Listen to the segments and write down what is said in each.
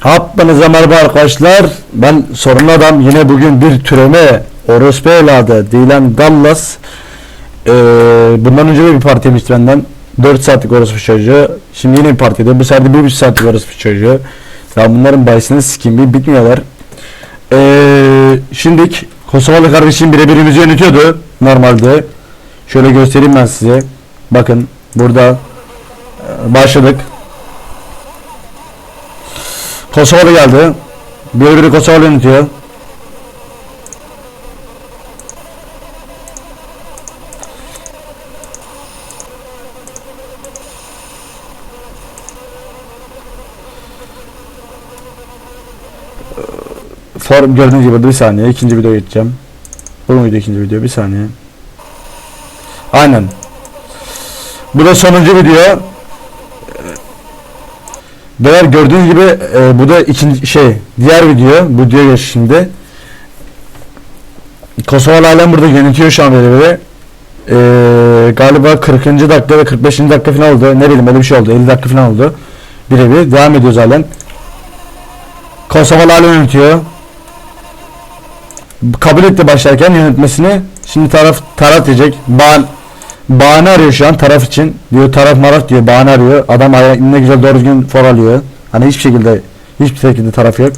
Hepinize merhaba arkadaşlar. Ben sorunlu adam yine bugün bir türeme orospu evladı Dilan Dallas. Ee, bundan önce de bir parti yemişti benden. 4 saatlik orospu çocuğu. Şimdi yine bir partide. Bu sefer de 1,5 saatlik orospu çocuğu. Ya bunların bahisini sikeyim bir bitmiyorlar. Ee, şimdik Kosovalı kardeşim birebirimizi yönetiyordu normalde. Şöyle göstereyim ben size. Bakın burada e, başladık. Kosovalı geldi. Biri biri Kosovalı yönetiyor. Form gördüğünüz gibi bir saniye ikinci video geçeceğim. Bu muydu ikinci video bir saniye. Aynen. Bu da sonuncu video. Beyler gördüğünüz gibi e, bu da ikinci şey diğer video bu video geç şimdi. Kosovalı alem burada yönetiyor şu an böyle böyle. Galiba 40. dakika ve 45. dakika falan oldu. Ne bileyim öyle bir şey oldu. 50 dakika falan oldu. Birebir devam ediyoruz halen. Kosovalı alem yönetiyor. Kabul etti başlarken yönetmesini. Şimdi taraf taraf diyecek. Ban bahane arıyor şu an taraf için. Diyor taraf maraf diyor bahane arıyor. Adam ne güzel doğru düzgün for alıyor. Hani hiçbir şekilde hiçbir şekilde taraf yok.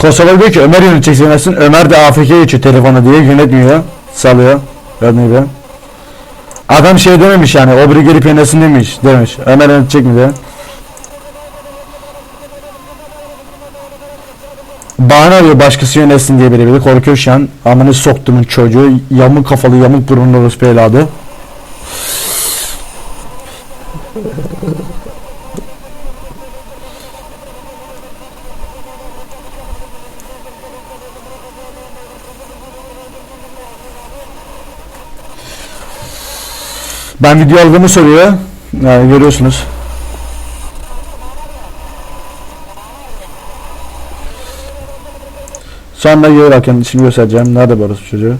Kosova diyor ki Ömer yönetecek. Ömer de AFK geçiyor telefona diye yönetmiyor. Salıyor. Gibi. Adam şey dememiş yani o biri gelip yönetsin demiş. Demiş. Ömer yönetecek mi diye. Bahane arıyor başkası yönetsin diye biri biri korkuyor şu an. Amını soktumun çocuğu yamuk kafalı yamuk burunlu orospu evladı. Ben video aldığımı soruyor. Yani görüyorsunuz. Sonra bakın şimdi göstereceğim. Nerede orospu çocuğu?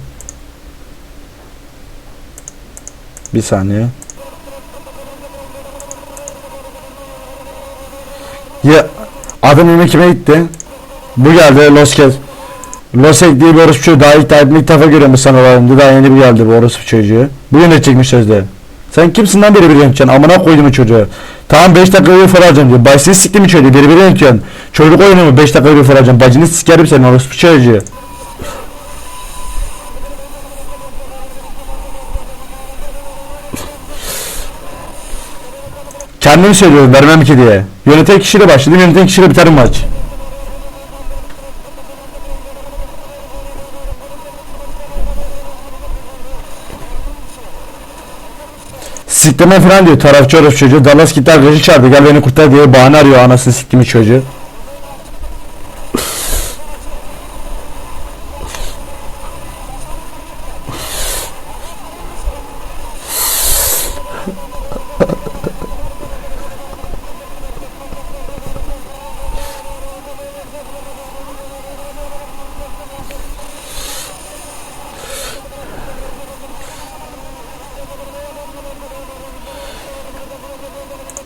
Bir saniye. Ya adam yemek kime gitti? Bu geldi Loskez. Losek diye bir orospu çocuğu daha ilk, ilk defa görüyorum olayımda daha yeni bir geldi bu orospu çocuğu. Bu yönetecekmiş sözde. Sen kimsin lan biri biri yöneteceksin amına koydum çocuğu. Tamam 5 dakika bir for alacağım diyor. Başsız sikti mi çocuğu biri biri yönetiyorsun. Çocuk oyunu mu 5 dakika bir for alacağım. Bacını sikerim senin orospu çocuğu. Kendim söylüyorum vermem ki diye. Yöneten kişiyle başladım yöneten kişiyle biter maç. Sikleme falan diyor tarafçı orospu çocuğu. Dallas gitti arkadaşı çağırdı gel beni kurtar diye bahane arıyor anasını siktimi çocuğu.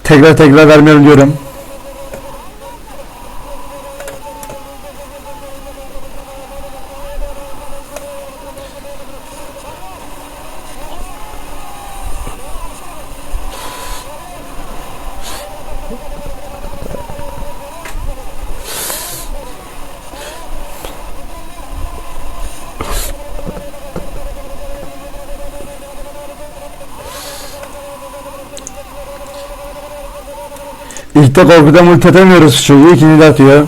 Tekrar tekrar vermiyorum diyorum. İlk de korkudan multi atamıyoruz çocuğu ikinci de atıyor.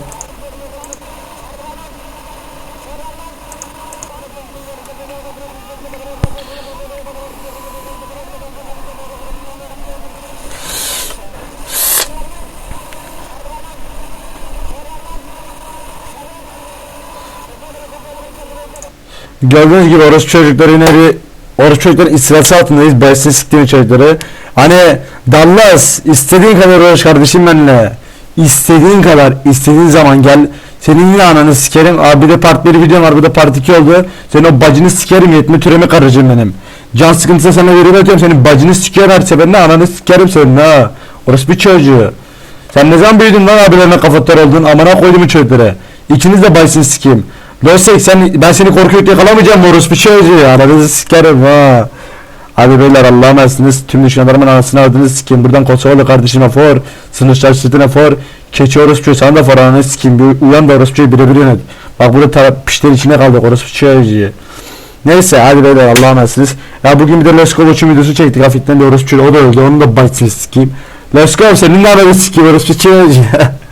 Gördüğünüz gibi orası çocukları yine bir orası çocukların istilası altındayız. Besini siktiğim çocukları. Hani Dallas istediğin kadar uğraş kardeşim benimle. istediğin kadar istediğin zaman gel. Senin yine ananı sikerim. Abi bir de part 1 videom var. Bu da part 2 oldu. Senin o bacını sikerim. Yetme türeme karıcığım benim. Can sıkıntısı sana veriyorum atıyorum. Senin bacını sikiyorum her seferinde. Ananı sikerim senin ha. Orası bir çocuğu. Sen ne zaman büyüdün lan abilerine kafatlar oldun? Amına koydum bu çocukları. İkiniz de baysın sikeyim. Losek sen ben seni korkuyup yakalamayacağım mı orospu çocuğu? Aranızı sikerim ha. Hadi beyler Allah'a emanetsiniz. Tüm düşmanlarımın anasını adını sikeyim. Buradan Kosovalı kardeşime for. Sınır çarşısına for. Keçi orospu sana da for ananı sikeyim. Bir uyan da orospuyu birebir yönet. Bak burada taraf pişler içine kaldık orospu çocuğu. Neyse hadi beyler Allah'a emanetsiniz. Ya bugün bir de Leskovaç'ın videosu çektik. Hafiften de orospu çocuğu o da öldü. Onun da baysın sikeyim. Let's go senin ne haberi sikeyim orospu çocuğu.